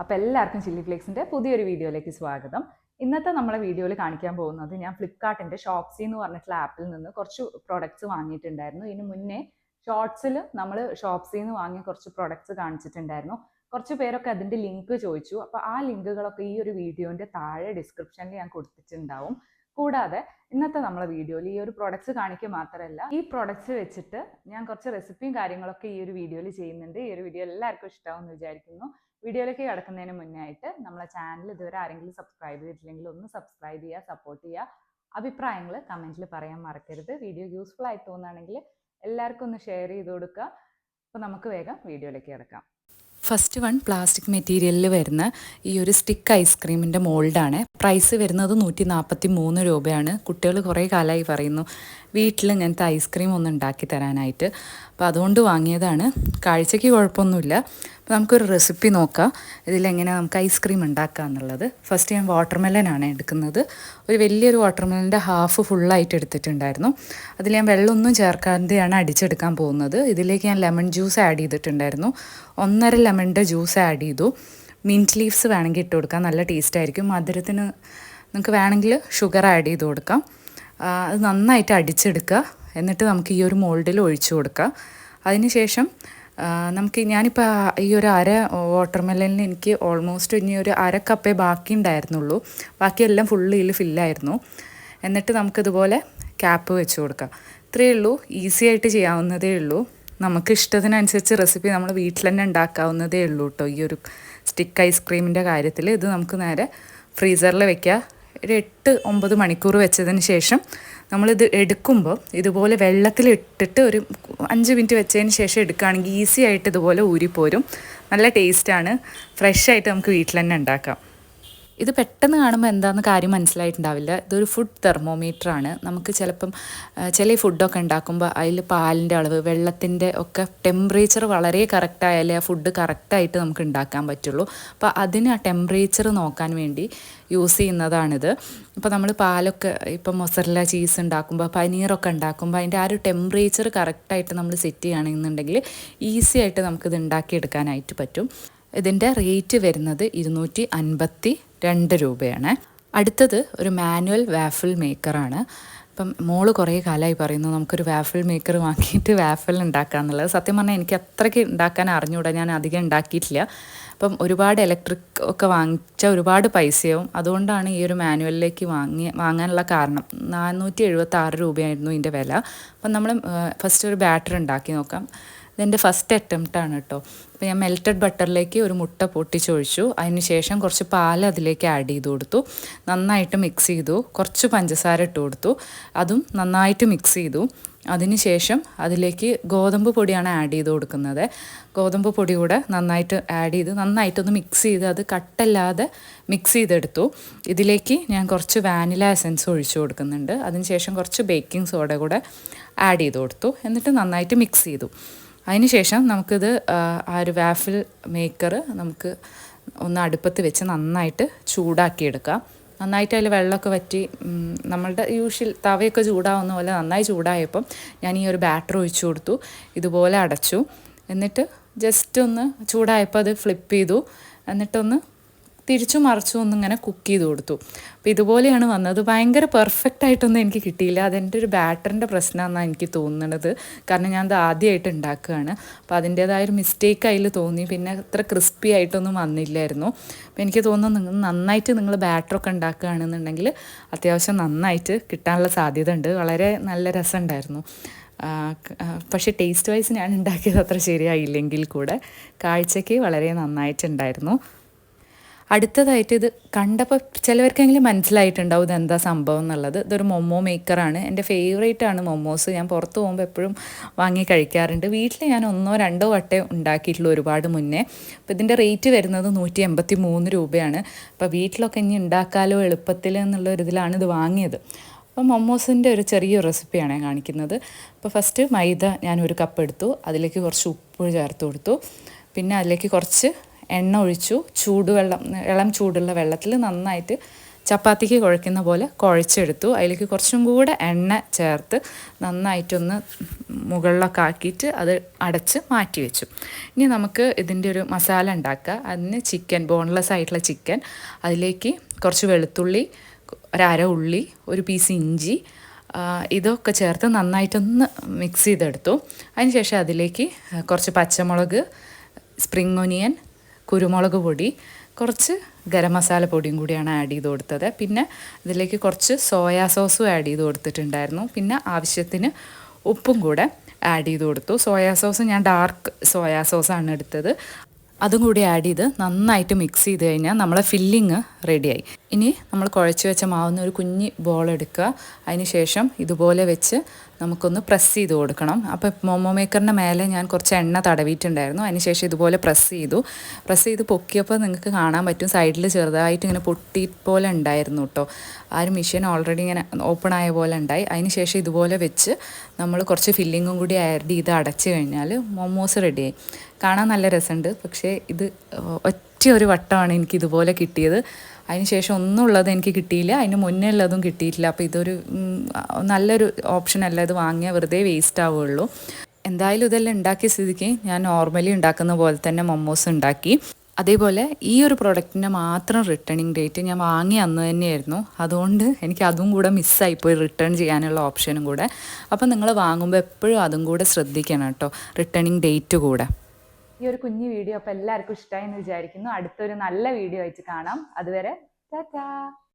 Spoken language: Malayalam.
അപ്പോൾ എല്ലാവർക്കും ചില്ലി ഫ്ലേക്സിന്റെ പുതിയൊരു വീഡിയോയിലേക്ക് സ്വാഗതം. ഇന്നത്തെ നമ്മളെ വീഡിയോയിൽ കാണിക്കാൻ പോകുന്നത് ഞാൻ ഫ്ലിപ്കാർട്ടിന്റെ ഷോപ്സി എന്ന് പറഞ്ഞിട്ടുള്ള ആപ്പിൽ നിന്ന് കുറച്ച് പ്രോഡക്റ്റ്സ് വാങ്ങിയിട്ടുണ്ടായിരുന്നു. ഇതിന് മുന്നേ ഷോർട്സിൽ നമ്മൾ ഷോപ്സിൽ നിന്ന് വാങ്ങിയ കുറച്ച് പ്രോഡക്റ്റ്സ് കാണിച്ചിട്ടുണ്ടായിരുന്നു. കുറച്ച് പേരൊക്കെ അതിന്റെ ലിങ്ക് ചോദിച്ചു. അപ്പോൾ ആ ലിങ്കുകളൊക്കെ ഈ ഒരു വീഡിയോന്റെ താഴെ ഡിസ്ക്രിപ്ഷനിൽ ഞാൻ കൊടുത്തിട്ടുണ്ടാവും. കൂടാതെ ഇന്നത്തെ നമ്മളെ വീഡിയോയിൽ ഈ ഒരു പ്രോഡക്റ്റ്സ് കാണിക്കുക മാത്രമല്ല ഈ പ്രോഡക്റ്റ്സ് വെച്ചിട്ട് ഞാൻ കുറച്ച് റെസിപ്പിയും കാര്യങ്ങളൊക്കെ ഈ ഒരു വീഡിയോയിൽ ചെയ്യുന്നുണ്ട്. ഈ ഒരു വീഡിയോ എല്ലാവർക്കും ഇഷ്ടമാകുമെന്ന് വിചാരിക്കുന്നു. വീഡിയോയിലേക്ക് കിടക്കുന്നതിന് മുന്നേ ആയിട്ട് നമ്മളെ ചാനൽ ഇതുവരെ ആരെങ്കിലും സബ്സ്ക്രൈബ് ചെയ്തിട്ടില്ലെങ്കിൽ ഒന്ന് സബ്സ്ക്രൈബ് ചെയ്യുക സപ്പോർട്ട് ചെയ്യുക. അഭിപ്രായങ്ങൾ കമന്റിൽ പറയാൻ മറക്കരുത്. വീഡിയോ യൂസ്ഫുൾ ആയി തോന്നുകയാണെങ്കിൽ എല്ലാവർക്കും ഒന്ന് ഷെയർ ചെയ്ത് കൊടുക്കുക. അപ്പോൾ നമുക്ക് വേഗം വീഡിയോയിലേക്ക് കിടക്കാം. ഫസ്റ്റ് വൺ പ്ലാസ്റ്റിക് മെറ്റീരിയലിൽ വരുന്ന ഈ ഒരു സ്റ്റിക്ക് ഐസ്ക്രീമിന്റെ മോൾഡാണ്. പ്രൈസ് വരുന്നത് നൂറ്റി നാൽപ്പത്തി മൂന്ന് രൂപയാണ്. കുട്ടികൾ കുറേ കാലമായി പറയുന്നു വീട്ടിൽ ഇങ്ങനത്തെ ഐസ്ക്രീം ഒന്ന് ഉണ്ടാക്കി തരാനായിട്ട്. അപ്പോൾ അതുകൊണ്ട് വാങ്ങിയതാണ്. കാഴ്ചയ്ക്ക് കുഴപ്പമൊന്നുമില്ല. അപ്പോൾ നമുക്കൊരു റെസിപ്പി നോക്കാം. ഇതിലെങ്ങനെ നമുക്ക് ഐസ്ക്രീം ഉണ്ടാക്കുക എന്നുള്ളത്. ഫസ്റ്റ് ഞാൻ വാട്ടർമെലനാണ് എടുക്കുന്നത്. ഒരു വലിയൊരു വാട്ടർമെലന്റെ ഹാഫ് ഫുള്ളായിട്ട് എടുത്തിട്ടുണ്ടായിരുന്നു. അതിൽ ഞാൻ വെള്ളമൊന്നും ചേർക്കാതെയാണ് അടിച്ചെടുക്കാൻ പോകുന്നത്. ഇതിലേക്ക് ഞാൻ ലെമൺ ജ്യൂസ് ആഡ് ചെയ്തിട്ടുണ്ടായിരുന്നു. ഒന്നര ലെമണിന്റെ ജ്യൂസ് ആഡ് ചെയ്തു. മിന്റ് ലീവ്സ് വേണമെങ്കിൽ ഇട്ട് കൊടുക്കാം. നല്ല ടേസ്റ്റ് ആയിരിക്കും. മധുരത്തിന് നിങ്ങൾക്ക് വേണമെങ്കിൽ ഷുഗർ ആഡ് ചെയ്ത് കൊടുക്കാം. അത് നന്നായിട്ട് അടിച്ചെടുക്കുക. എന്നിട്ട് നമുക്ക് ഈ ഒരു മോൾഡിൽ ഒഴിച്ചു കൊടുക്കുക. അതിനുശേഷം ശേഷം നമുക്ക് ഞാനിപ്പോൾ ഈ ഒരു അര വാട്ടർമെലനിൽ എനിക്ക് ഓൾമോസ്റ്റ് ഇനി ഒരു അര കപ്പേ ബാക്കി ഉണ്ടായിരുന്നുള്ളൂ. ബാക്കിയെല്ലാം ഫുള്ള് ഇതിൽ ഫില്ലായിരുന്നു എന്നിട്ട് നമുക്കിതുപോലെ ക്യാപ്പ് വെച്ച് കൊടുക്കാം. ഇത്രയേ ഉള്ളൂ. ഈസി ആയിട്ട് ചെയ്യാവുന്നതേ ഉള്ളൂ. നമുക്ക് ഇഷ്ടത്തിനനുസരിച്ച് റെസിപ്പി നമ്മൾ വീട്ടിൽ തന്നെ ഉണ്ടാക്കാവുന്നതേ ഉള്ളൂ കേട്ടോ ഈ ഒരു സ്റ്റിക്ക് ഐസ്ക്രീമിന്റെ കാര്യത്തിൽ ഇത് നമുക്ക് നേരെ ഫ്രീസറിൽ വെക്കുക ഒരു എട്ട് ഒമ്പത് മണിക്കൂർ വെച്ചതിന് ശേഷം നമ്മളിത് എടുക്കുമ്പോൾ ഇതുപോലെ വെള്ളത്തിൽ ഇട്ടിട്ട് ഒരു അഞ്ച് മിനിറ്റ് വെച്ചതിന് ശേഷം എടുക്കുകയാണെങ്കിൽ ഈസി ആയിട്ട് ഇതുപോലെ ഊരിപ്പോരും. നല്ല ടേസ്റ്റാണ് ഫ്രഷ് ആയിട്ട് നമുക്ക് വീട്ടിൽ തന്നെ ഉണ്ടാക്കാം. ഇത് പെട്ടെന്ന് കാണുമ്പോൾ എന്താണെന്ന് കാര്യം മനസ്സിലായിട്ടുണ്ടാവില്ല. ഇതൊരു ഫുഡ് തെർമോമീറ്റർ ആണ്. നമുക്ക് ചിലപ്പം ചില ഫുഡൊക്കെ ഉണ്ടാക്കുമ്പോൾ അതിൽ പാലിന്റെ അളവ് വെള്ളത്തിന്റെ ഒക്കെ ടെമ്പറേച്ചർ വളരെ കറക്റ്റ് ആയാലേ ആ ഫുഡ് കറക്റ്റായിട്ട് നമുക്ക് ഉണ്ടാക്കാൻ പറ്റുള്ളൂ. അപ്പോൾ അതിന് ആ ടെമ്പറേച്ചർ നോക്കാൻ വേണ്ടി യൂസ് ചെയ്യുന്നതാണിത്. ഇപ്പോൾ നമ്മൾ പാലൊക്കെ ഇപ്പം മൊസറല്ല ചീസ് ഉണ്ടാക്കുമ്പോൾ പനീറൊക്കെ ഉണ്ടാക്കുമ്പോൾ അതിന്റെ ആ ഒരു ടെമ്പറേച്ചർ കറക്റ്റായിട്ട് നമ്മൾ സെറ്റ് ചെയ്യുകയാണെന്നുണ്ടെങ്കിൽ ഈസി ആയിട്ട് നമുക്കിത് ഉണ്ടാക്കിയെടുക്കാനായിട്ട് പറ്റും. ഇതിന്റെ റേറ്റ് വരുന്നത് ഇരുന്നൂറ്റി അൻപത്തി രണ്ട് രൂപയാണ്. അടുത്തത് ഒരു മാനുവൽ വാഫിൾ മേക്കറാണ് ഇപ്പം മോൾ കുറേ കാലമായി പറയുന്നു നമുക്കൊരു വാഫിൾ മേക്കർ വാങ്ങിയിട്ട് വാഫിൾ ഉണ്ടാക്കുക എന്നുള്ളത്. സത്യം പറഞ്ഞാൽ എനിക്ക് അത്രയ്ക്ക് ഉണ്ടാക്കാൻ അറിഞ്ഞുകൂടാ ഞാൻ അധികം ഉണ്ടാക്കിയിട്ടില്ല. അപ്പം ഒരുപാട് ഇലക്ട്രിക് ഒക്കെ വാങ്ങിച്ച ഒരുപാട് പൈസയാവും. അതുകൊണ്ടാണ് ഈ ഒരു മാനുവലിലേക്ക് വാങ്ങി വാങ്ങാനുള്ള കാരണം. നാനൂറ്റി എഴുപത്തി ആറ് രൂപയായിരുന്നു ഇതിന്റെ വില. അപ്പം നമ്മൾ ഫസ്റ്റ് ഒരു ബാറ്ററി ഉണ്ടാക്കി നോക്കാം. ഇതെന്റെ ഫസ്റ്റ് അറ്റംപ്റ്റ് ആണ് കേട്ടോ അപ്പോൾ ഞാൻ മെൽറ്റഡ് ബട്ടറിലേക്ക് ഒരു മുട്ട പൊട്ടിച്ചൊഴിച്ചു. ശേഷം കുറച്ച് പാൽ അതിലേക്ക് ആഡ് ചെയ്ത് കൊടുത്തു. നന്നായിട്ട് മിക്സ് ചെയ്തു. കുറച്ച് പഞ്ചസാര ഇട്ട് കൊടുത്തു. അതും നന്നായിട്ട് മിക്സ് ചെയ്തു. അതിനുശേഷം അതിലേക്ക് ഗോതമ്പ് പൊടിയാണ് ആഡ് ചെയ്ത് കൊടുക്കുന്നത്. ഗോതമ്പ് പൊടി കൂടെ നന്നായിട്ട് ആഡ് ചെയ്ത് നന്നായിട്ടൊന്ന് മിക്സ് ചെയ്ത് അത് കട്ടല്ലാതെ മിക്സ് ചെയ്തെടുത്തു. ഇതിലേക്ക് ഞാൻ കുറച്ച് വാനില എസൻസ് ഒഴിച്ചു കൊടുക്കുന്നുണ്ട്. അതിനുശേഷം കുറച്ച് ബേക്കിംഗ് സോഡ കൂടെ ആഡ് ചെയ്ത് കൊടുത്തു. എന്നിട്ട് നന്നായിട്ട് മിക്സ് ചെയ്തു. അതിനുശേഷം നമുക്കിത് ആ, ഒരു വാഫിൽ മേക്കർ നമുക്ക് ഒന്ന് അടുപ്പത്ത് വെച്ച് നന്നായിട്ട് ചൂടാക്കിയെടുക്കാം. നന്നായിട്ട് അതിൽ വെള്ളമൊക്കെ വറ്റി നമ്മളുടെ യൂഷ്വൽ തവയൊക്കെ ചൂടാവുന്ന പോലെ നന്നായി ചൂടായപ്പം ഞാൻ ഈ ഒരു ബാറ്റർ ഒഴിച്ചു കൊടുത്തു. ഇതുപോലെ അടച്ചു. എന്നിട്ട് ജസ്റ്റ് ഒന്ന് ചൂടായപ്പോൾ അത് ഫ്ലിപ്പ് ചെയ്തു. എന്നിട്ടൊന്ന് തിരിച്ചു മറിച്ചു ഒന്നിങ്ങനെ കുക്ക് ചെയ്ത് കൊടുത്തു. അപ്പോൾ ഇതുപോലെയാണ് വന്നത്. ഭയങ്കര പെർഫെക്റ്റ് ആയിട്ടൊന്നും എനിക്ക് കിട്ടിയില്ല. അതെന്റെ ഒരു ബാറ്ററിന്റെ പ്രശ്നമാണെന്നാണ് എനിക്ക് തോന്നുന്നത് കാരണം ഞാൻ അത് ആദ്യമായിട്ട് ഉണ്ടാക്കുകയാണ്. അപ്പോൾ അതിന്റേതായൊരു മിസ്റ്റേക്ക് അതിൽ തോന്നി. പിന്നെ അത്ര ക്രിസ്പി ആയിട്ടൊന്നും വന്നില്ലായിരുന്നു. അപ്പോൾ എനിക്ക് തോന്നുന്നു നിങ്ങൾ നന്നായിട്ട് നിങ്ങൾ ബാറ്ററൊക്കെ ഉണ്ടാക്കുകയാണെന്നുണ്ടെങ്കിൽ അത്യാവശ്യം നന്നായിട്ട് കിട്ടാനുള്ള സാധ്യത ഉണ്ട് വളരെ നല്ല രസമുണ്ടായിരുന്നു. പക്ഷേ ടേസ്റ്റ് വൈസ് ഞാൻ ഉണ്ടാക്കിയത് അത്ര ശരിയായില്ലെങ്കിൽ കൂടെ കാഴ്ചയ്ക്ക് വളരെ നന്നായിട്ടുണ്ടായിരുന്നു. അടുത്തതായിട്ട് ഇത് കണ്ടപ്പോൾ ചിലവർക്കെങ്കിലും മനസ്സിലായിട്ടുണ്ടാവും ഇത് എന്താ സംഭവം എന്നുള്ളത്. ഇതൊരു മൊമോ മേക്കറാണ് എന്റെ ഫേവറേറ്റ് ആണ് മൊമോസ്. ഞാൻ പുറത്ത് പോകുമ്പോൾ എപ്പോഴും വാങ്ങി കഴിക്കാറുണ്ട്. വീട്ടിൽ ഞാൻ ഒന്നോ രണ്ടോ വട്ടേ ഉണ്ടാക്കിയിട്ടുള്ളൂ ഒരുപാട് മുന്നേ. അപ്പോൾ ഇതിന്റെ റേറ്റ് വരുന്നത് നൂറ്റി എൺപത്തി മൂന്ന് രൂപയാണ്. അപ്പോൾ വീട്ടിലൊക്കെ ഇനി ഉണ്ടാക്കാലോ എളുപ്പത്തിൽ എന്നുള്ള ഒരു ഇതിലാണ് ഇത് വാങ്ങിയത്. അപ്പോൾ മൊമോസിന്റെ ഒരു ചെറിയ റെസിപ്പിയാണ് ഞാൻ കാണിക്കുന്നത്. അപ്പോൾ ഫസ്റ്റ് മൈദ ഞാൻ ഒരു കപ്പ് എടുത്തു. അതിലേക്ക് കുറച്ച് ഉപ്പ് ചേർത്ത് കൊടുത്തു. പിന്നെ അതിലേക്ക് കുറച്ച് എണ്ണ ഒഴിച്ചു. ചൂടുവെള്ളം ഇളം ചൂടുള്ള വെള്ളത്തിൽ നന്നായിട്ട് ചപ്പാത്തിക്ക് കുഴക്കുന്ന പോലെ കുഴച്ചെടുത്തു. അതിലേക്ക് കുറച്ചും കൂടെ എണ്ണ ചേർത്ത് നന്നായിട്ടൊന്ന് മുകളിലൊക്കെ ആക്കിയിട്ട് അത് അടച്ച് മാറ്റി വെച്ചു. ഇനി നമുക്ക് ഇതിന്റെ ഒരു മസാല ഉണ്ടാക്കുക. അതിന് ചിക്കൻ ബോൺലെസ് ആയിട്ടുള്ള ചിക്കൻ. അതിലേക്ക് കുറച്ച് വെളുത്തുള്ളി ഒരര ഉള്ളി ഒരു പീസ് ഇഞ്ചി ഇതൊക്കെ ചേർത്ത് നന്നായിട്ടൊന്ന് മിക്സ് ചെയ്തെടുത്തു. അതിനുശേഷം അതിലേക്ക് കുറച്ച് പച്ചമുളക് സ്പ്രിങ് ഒനിയൻ കുരുമുളക് പൊടി കുറച്ച് ഗരം മസാല പൊടിയും കൂടിയാണ് ആഡ് ചെയ്ത് കൊടുത്തത്. പിന്നെ ഇതിലേക്ക് കുറച്ച് സോയാ സോസും ആഡ് ചെയ്ത് കൊടുത്തിട്ടുണ്ടായിരുന്നു. പിന്നെ ആവശ്യത്തിന് ഉപ്പും കൂടെ ആഡ് ചെയ്ത് കൊടുത്തു. സോയാ സോസ് ഞാൻ ഡാർക്ക് സോയാ സോസാണ് എടുത്തത്. അതും കൂടി ആഡ് ചെയ്ത് നന്നായിട്ട് മിക്സ് ചെയ്ത് കഴിഞ്ഞാൽ നമ്മളെ ഫില്ലിങ് റെഡിയായി ഇനി നമ്മൾ കുഴച്ച് വെച്ച മാവുന്ന ഒരു കുഞ്ഞി ബോൾ എടുക്കുക. അതിന് ശേഷം ഇതുപോലെ വെച്ച് നമുക്കൊന്ന് പ്രസ് ചെയ്ത് കൊടുക്കണം. അപ്പോൾ മോമോ മേക്കറിന്റെ മേലെ ഞാൻ കുറച്ച് എണ്ണ തടവിയിട്ടുണ്ടായിരുന്നു. അതിനുശേഷം ഇതുപോലെ പ്രസ് ചെയ്തു. പ്രസ് ചെയ്ത് പൊക്കിയപ്പോൾ നിങ്ങൾക്ക് കാണാൻ പറ്റും. സൈഡിൽ ചെറുതായിട്ട് ഇങ്ങനെ പൊട്ടി പോലെ ഉണ്ടായിരുന്നു കേട്ടോ ആ ഒരു മെഷീൻ ഓൾറെഡി ഇങ്ങനെ ഓപ്പൺ ആയ പോലെ ഉണ്ടായി. അതിനുശേഷം ഇതുപോലെ വെച്ച് നമ്മൾ കുറച്ച് ഫില്ലിങ്ങും കൂടി ആഡ് ചെയ്ത് അടച്ചു കഴിഞ്ഞാൽ മോമോസ് റെഡിയായി കാണാൻ നല്ല രസമുണ്ട്. പക്ഷേ ഇത് ഒറ്റ ഒരു വട്ടമാണ് എനിക്ക് ഇതുപോലെ കിട്ടിയത്. അതിന് ശേഷം ഒന്നും ഉള്ളത് എനിക്ക് കിട്ടിയില്ല. അതിന് മുന്നേ ഉള്ളതും കിട്ടിയിട്ടില്ല. അപ്പോൾ ഇതൊരു നല്ലൊരു ഓപ്ഷൻ അല്ല. ഇത് വാങ്ങിയാൽ വെറുതെ വേസ്റ്റ് ആവുകയുള്ളൂ. എന്തായാലും ഇതെല്ലാം ഉണ്ടാക്കിയ സ്ഥിതിക്ക് ഞാൻ നോർമലി ഉണ്ടാക്കുന്ന പോലെ തന്നെ മൊമോസ് ഉണ്ടാക്കി. അതേപോലെ ഈ ഒരു പ്രൊഡക്റ്റിന്റെ മാത്രം റിട്ടേണിങ് ഡേറ്റ് ഞാൻ വാങ്ങി അന്ന് തന്നെയായിരുന്നു. അതുകൊണ്ട് എനിക്ക് അതും കൂടെ മിസ്സായിപ്പോയി റിട്ടേൺ ചെയ്യാനുള്ള ഓപ്ഷനും കൂടെ. അപ്പം നിങ്ങൾ വാങ്ങുമ്പോൾ എപ്പോഴും അതും കൂടെ ശ്രദ്ധിക്കണം കേട്ടോ. റിട്ടേണിങ് ഡേറ്റ് കൂടെ. ഈ ഒരു കുഞ്ഞു വീഡിയോ അപ്പോൾ എല്ലാവർക്കും ഇഷ്ടമായി എന്ന് വിചാരിക്കുന്നു. അടുത്തൊരു നല്ല വീഡിയോ ആയിട്ട് കാണാം. അതുവരെ ടാറ്റാ